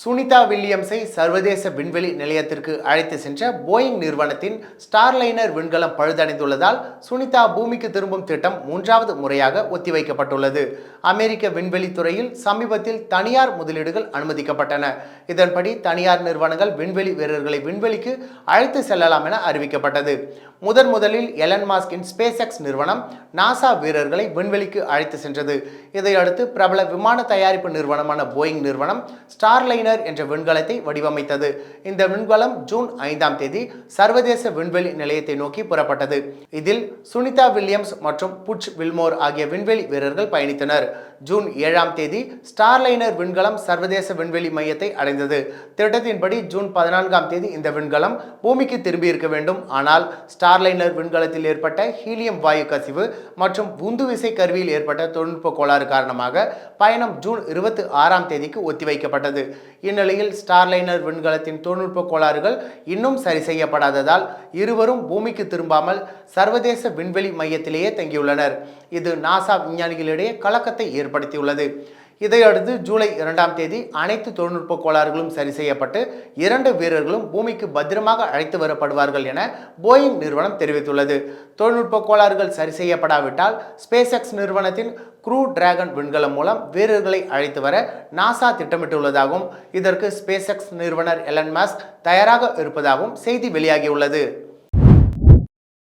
சுனிதா வில்லியம்ஸை சர்வதேச விண்வெளி நிலையத்திற்கு அழைத்து சென்ற போயிங் நிறுவனத்தின் ஸ்டார்லைனர் விண்கலம் பழுதடைந்துள்ளதால் சுனிதா பூமிக்கு திரும்பும் திட்டம் மூன்றாவது முறையாக ஒத்திவைக்கப்பட்டுள்ளது. அமெரிக்க விண்வெளி துறையில் சமீபத்தில் தனியார் முதலீடுகள் அனுமதிக்கப்பட்டன. இதன்படி தனியார் நிறுவனங்கள் விண்வெளி வீரர்களை விண்வெளிக்கு அழைத்து செல்லலாம் என அறிவிக்கப்பட்டது. முதன் முதலில் எலன் மாஸ்கின் ஸ்பேஸ் எக்ஸ் நிறுவனம் நாசா வீரர்களை விண்வெளிக்கு அழைத்து சென்றது. இதையடுத்து பிரபல விமான தயாரிப்பு நிறுவனமான போயிங் நிறுவனம் ஸ்டார்லைனர் என்ற விண்கலத்தை வடிவமைத்தது. இந்த விண்கலம் ஜூன் ஐந்தாம் தேதி சர்வதேச விண்வெளி நிலையத்தை நோக்கி புறப்பட்டது. இதில் சுனிதா வில்லியம்ஸ் மற்றும் புட்ச் வில்மோர் ஆகிய விண்வெளி வீரர்கள் பயணித்தனர். ஜூன் ஏழாம் தேதி ஸ்டார்லைனர் விண்கலம் சர்வதேச விண்வெளி மையத்தை அடைந்தது. திட்டத்தின்படி ஜூன் பதினான்காம் தேதி இந்த விண்கலம் பூமிக்கு திரும்பி இருக்க வேண்டும். ஆனால் ஸ்டார்லைனர் விண்கலத்தில் ஏற்பட்ட ஹீலியம் வாயு கசிவு மற்றும் உந்துவிசை கருவியில் ஏற்பட்ட தொழில்நுட்ப கோளாறு காரணமாக பயணம் ஜூன் இருபத்தி ஆறாம் தேதிக்கு ஒத்திவைக்கப்பட்டது. இந்நிலையில் ஸ்டார்லைனர் விண்கலத்தின் தொழில்நுட்ப கோளாறுகள் இன்னும் சரி செய்யப்படாததால் இருவரும் பூமிக்கு திரும்பாமல் சர்வதேச விண்வெளி மையத்திலேயே தங்கியுள்ளனர். இது நாசா விஞ்ஞானிகளிடையே கலக்கத்தை ஏற்படுத்தியுள்ளது. இதையடுத்து ஜூலை இரண்டாம் தேதி அனைத்து தொழில்நுட்ப கோளாறுகளும் சரி செய்யப்பட்டு இரண்டு வீரர்களும் பூமிக்கு பத்திரமாக அழைத்து வரப்படுவார்கள் என போயிங் நிறுவனம் தெரிவித்துள்ளது. தொழில்நுட்ப கோளாறுகள் சரி செய்யப்படாவிட்டால் ஸ்பேஸ் எக்ஸ் நிறுவனத்தின் க்ரூ டிராகன் விண்கலம் மூலம் வீரர்களை அழைத்து வர நாசா திட்டமிட்டுள்ளதாகவும் இதற்கு ஸ்பேஸ் எக்ஸ் நிறுவனர் எலன் மாஸ்க் தயாராக இருப்பதாகவும் செய்தி வெளியாகியுள்ளது.